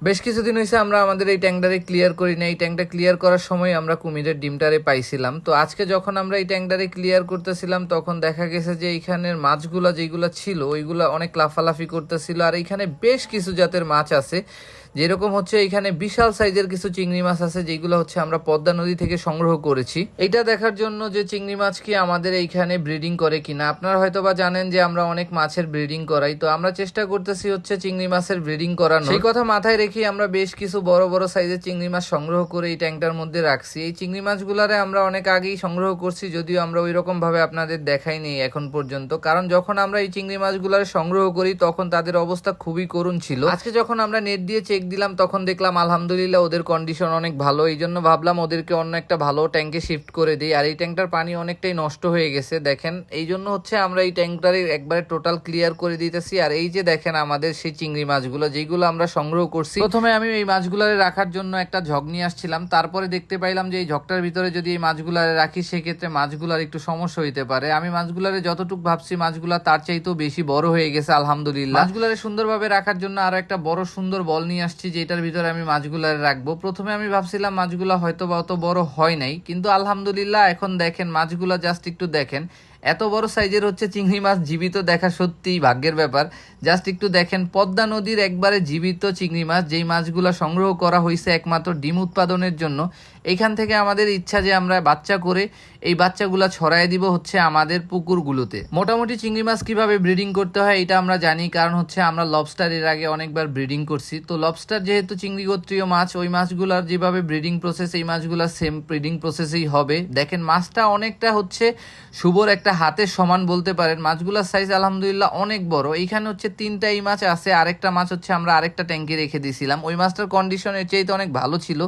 বেশ কিছুদিন হয়েছে আমরা আমাদের এই ট্যাঙ্কটারে ক্লিয়ার করি না এই ট্যাংটা ক্লিয়ার করার সময় আমরা কুমিরের ডিমটারে পাইছিলাম। তো আজকে যখন আমরা এই ট্যাঙ্কটারে ক্লিয়ার করতেছিলাম, তখন দেখা গেছে যে এইখানের মাছগুলো যেগুলো ছিল, ওইগুলো অনেক লাফালাফি করতেছিল। আর এইখানে বেশ কিছু জাতের মাছ আছে। যেরকম হচ্ছে এখানে বিশাল সাইজের কিছু চিংড়ি মাছ আছে, যেগুলো হচ্ছে আমরা পদ্মা নদী থেকে সংগ্রহ করেছি। এটা দেখার জন্য যে চিংড়ি মাছ কি আমাদের এইখানে ব্রিডিং করে কিনা। আপনারা হয়তো বা জানেন যে আমরা অনেক মাছের ব্রিডিং করাই। তো আমরা চেষ্টা করতেছি হচ্ছে চিংড়ি মাছের ব্রিডিং করানো সেই কথা মাথায় রেখে আমরা বেশ কিছু বড় বড় সাইজের চিংড়ি মাছ সংগ্রহ করে এই ট্যাঙ্কটার মধ্যে রাখছি। এই চিংড়ি মাছগুলারে আমরা অনেক আগেই সংগ্রহ করছি, যদিও আমরা ওই রকম ভাবে আপনাদের দেখাইনি এখন পর্যন্ত। কারণ যখন আমরা এই চিংড়ি মাছগুলারে সংগ্রহ করি, তখন তাদের অবস্থা খুবই করুণ ছিল। আজকে যখন আমরা নেট দিয়ে চেক দিলাম, তখন দেখলাম আলহামদুলিল্লাহ ওদের কন্ডিশন অনেক ভালো। এই জন্য ভাবলাম ওদেরকে অন্য একটা ভালো ট্যাঙ্কে শিফট করে দিই। আর এই ট্যাঙ্কটার পানি অনেকটাই নষ্ট হয়ে গেছে, দেখেন। এই জন্য হচ্ছে আমরা এই ট্যাঙ্কটারে একবারে টোটাল ক্লিয়ার করে দিতেছি। আর এই যে দেখেন আমাদের সেই চিংড়ি মাছগুলো যেগুলো আমরা সংগ্রহ করছি। প্রথমে আমি এই মাছগুলারে রাখার জন্য একটা ঝগ নিয়ে আসছিলাম। তারপরে দেখতে পাইলাম যে এই ঝগটার ভিতরে যদি এই মাছগুলারে রাখি, সেক্ষেত্রে মাছগুলার একটু সমস্যা হইতে পারে। আমি মাছগুলারে যতটুকু ভাবছি, মাছগুলা তার চাইতেও বেশি বড় হয়ে গেছে, আলহামদুলিল্লাহ। মাছগুলারে সুন্দরভাবে রাখার জন্য আরও একটা বড় সুন্দর বল নিয়ে আসছি। যেটার ভিতরে আমি মাছগুলা রাখব। প্রথমে আমি ভাবছিলাম মাছগুলা হয়তো বা অত বড় হয় নাই, কিন্তু আলহামদুলিল্লাহ এখন দেখেন মাছগুলা জাস্ট একটু দেখেন। এত বড় সাইজের হচ্ছে চিংড়ি মাছ জীবিত দেখা সত্যিই ভাগ্যের ব্যাপার। জাস্ট একটু দেখেন, পদ্মা নদীর একবারে জীবিত চিংড়ি মাছ, যেই মাছগুলো সংগ্রহ করা হয়েছে একমাত্র ডিম উৎপাদনের জন্য, এইখান থেকে আমাদের ইচ্ছা যে আমরা বাচ্চা করে এই বাচ্চাগুলো ছড়াই দিব হচ্ছে আমাদের পুকুরগুলোতে। মোটামুটি চিংড়ি মাছ কীভাবে ব্রিডিং করতে হয় এটা আমরা জানি, কারণ হচ্ছে আমরা লবস্টার এর আগে অনেকবার ব্রিডিং করছি। তো লবস্টার যেহেতু চিংড়ি গোত্রীয় মাছ, ওই মাছগুলার যেভাবে ব্রিডিং প্রসেস এই মাছগুলার সেম ব্রিডিং প্রসেসেই হবে। দেখেন মাছটা অনেকটা হচ্ছে শুভর একটা হাতের সমান বলতে পারেন, মাছগুলার সাইজ আলহামদুলিল্লাহ অনেক বড়। এইখানে হচ্ছে তিনটা এই মাছ আছে, আরেকটা মাছ হচ্ছে আমরা আরেকটা ট্যাঙ্কে রেখে দিয়েছিলাম ওই মাছটার কন্ডিশন এর চাইতে অনেক ভালো ছিল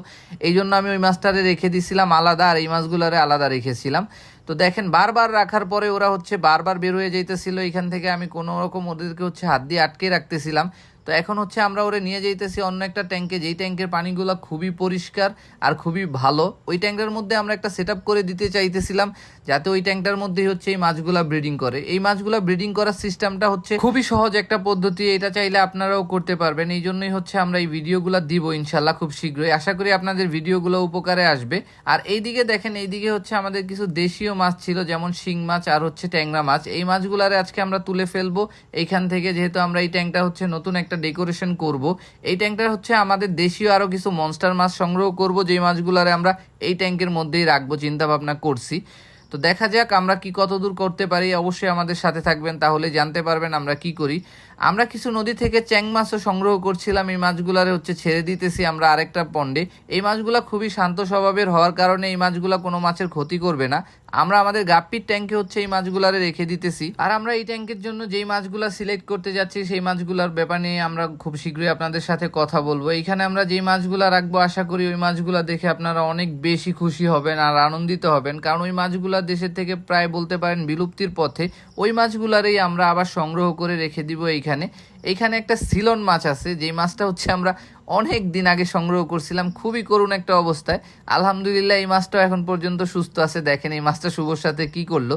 এই জন্য আমি ওই মাছটারে রেখে দিয়েছিলাম আলাদা আর এই মাছগুলারে আলাদা রেখেছিলাম। তো দেখেন, বারবার রাখার পরে ওরা হচ্ছে বারবার বের হয়ে যাইতেছিল। এখান থেকে আমি কোনো রকম ওদেরকে হচ্ছে হাত দিয়ে আটকে রাখতেছিলাম। তো এখন হচ্ছে আমরা ওরে নিয়ে যাইতেছি অন্য একটা ট্যাঙ্কে। যেই ট্যাঙ্কের পানিগুলো খুবই পরিষ্কার আর খুবই ভালো। ওই ট্যাঙ্কের মধ্যে আমরা একটা সেট করে দিতে চাইতেছিলাম, যাতে ওই ট্যাঙ্কটার মধ্যেই হচ্ছে এই মাছগুলা ব্রিডিং করে। এই মাছগুলা ব্রিডিং করার সিস্টেমটা হচ্ছে খুবই সহজ একটা পদ্ধতি, এটা চাইলে আপনারাও করতে পারবেন। এই জন্যই হচ্ছে আমরা এই ভিডিওগুলো দিব ইনশাল্লাহ খুব শীঘ্রই। আশা করি আপনাদের ভিডিওগুলো উপকারে আসবে। আর এইদিকে দেখেন, এইদিকে হচ্ছে আমাদের কিছু দেশীয় মাছ ছিল, যেমন শিং মাছ আর হচ্ছে ট্যাংরা মাছ। এই মাছগুলারে আজকে আমরা তুলে ফেলব। এইখান থেকে যেহেতু আমরা এই ট্যাঙ্কটা হচ্ছে নতুন একটা ডেকোরেশন করব। এই ট্যাঙ্কটা হচ্ছে আমাদের দেশীয় আরও কিছু মনস্টার মাছ সংগ্রহ করব, যেই মাছগুলারে আমরা এই ট্যাঙ্কের মধ্যেই রাখব, চিন্তাভাবনা করছি। তো দেখা যাক আমরা কি কতদূর করতে পারি। অবশ্যই আমাদের সাথে থাকবেন, তাহলে জানতে পারবেন আমরা কি করি। আমরা কিছু নদী থেকে চ্যাং মাছও সংগ্রহ করছিলাম, এই মাছগুলারে হচ্ছে ছেড়ে দিতেছি আমরা আরেকটা পন্ডে। এই মাছগুলা খুবই শান্ত স্বভাবের হওয়ার কারণে এই মাছগুলা কোনো মাছের ক্ষতি করবে না। আমরা আমাদের গাপ্পির ট্যাঙ্কে হচ্ছে এই মাছগুলারে রেখে দিতেছি। আর আমরা এই ট্যাঙ্কের জন্য যেই মাছগুলা সিলেক্ট করতে যাচ্ছি, সেই মাছগুলার ব্যাপার নিয়ে আমরা খুব শীঘ্রই আপনাদের সাথে কথা বলব। এখানে আমরা যেই মাছগুলা রাখব, আশা করি ওই মাছগুলা দেখে আপনারা অনেক বেশি খুশি হবেন আর আনন্দিত হবেন। কারণ ওই মাছগুলা দেশের থেকে প্রায় বলতে পারেন বিলুপ্তির পথে, ওই মাছগুলারই আমরা আবার সংগ্রহ করে রেখে দিব এইখানে। এখানে এইখানে একটা সিলন মাছ আছে, যেই মাছটা হচ্ছে আমরা অনেক দিন আগে সংগ্রহ করছিলাম, খুবই করুণ একটা অবস্থায়। আলহামদুলিল্লাহ এই মাছটাও এখন পর্যন্ত সুস্থ আছে, দেখেন এই মাছটা শুভর সাথে কি করল।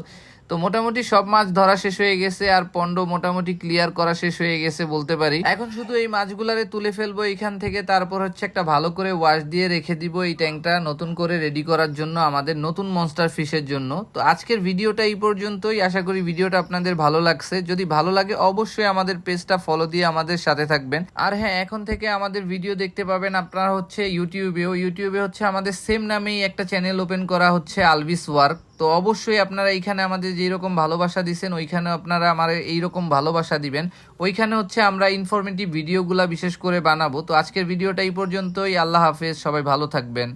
তো মোটামুটি সব মাছ ধরা শেষ হয়ে গেছে, আর পণ্ড মোটামুটি ক্লিয়ার করা শেষ হয়ে গেছে বলতে পারি। এখন শুধু এই মাছগুলারে তুলে ফেলব এখান থেকে, তারপর হচ্ছে একটা ভালো করে ওয়াশ দিয়ে রেখে দিব এই ট্যাঙ্কটা নতুন করে রেডি করার জন্য আমাদের নতুন মনস্টার ফিশের জন্য। তো আজকের ভিডিওটা এই পর্যন্তই, আশা করি ভিডিওটা আপনাদের ভালো লাগছে। যদি ভালো লাগে অবশ্যই আমাদের পেজটা ফলো দিয়ে আমাদের সাথে থাকবেন। আর হ্যাঁ এখন থেকে আমাদের ভিডিও দেখতে পাবেন আপনারা হচ্ছে ইউটিউবেও ইউটিউবে হচ্ছে আমাদের সেম নামেই একটা চ্যানেল ওপেন করা হচ্ছে আলবিস ওয়ার্ক তো অবশ্যই আপনারা এইখানে আমাদের যেই রকম ভালোবাসা দিচ্ছেন ওইখানে আপনারা আমার এইরকম ভালোবাসা দিবেন। ওইখানে হচ্ছে আমরা ইনফরমেটিভ ভিডিওগুলা বিশেষ করে বানাবো। তো আজকের ভিডিওটা এই পর্যন্তই। আল্লাহ হাফেজ, সবাই ভালো থাকবেন।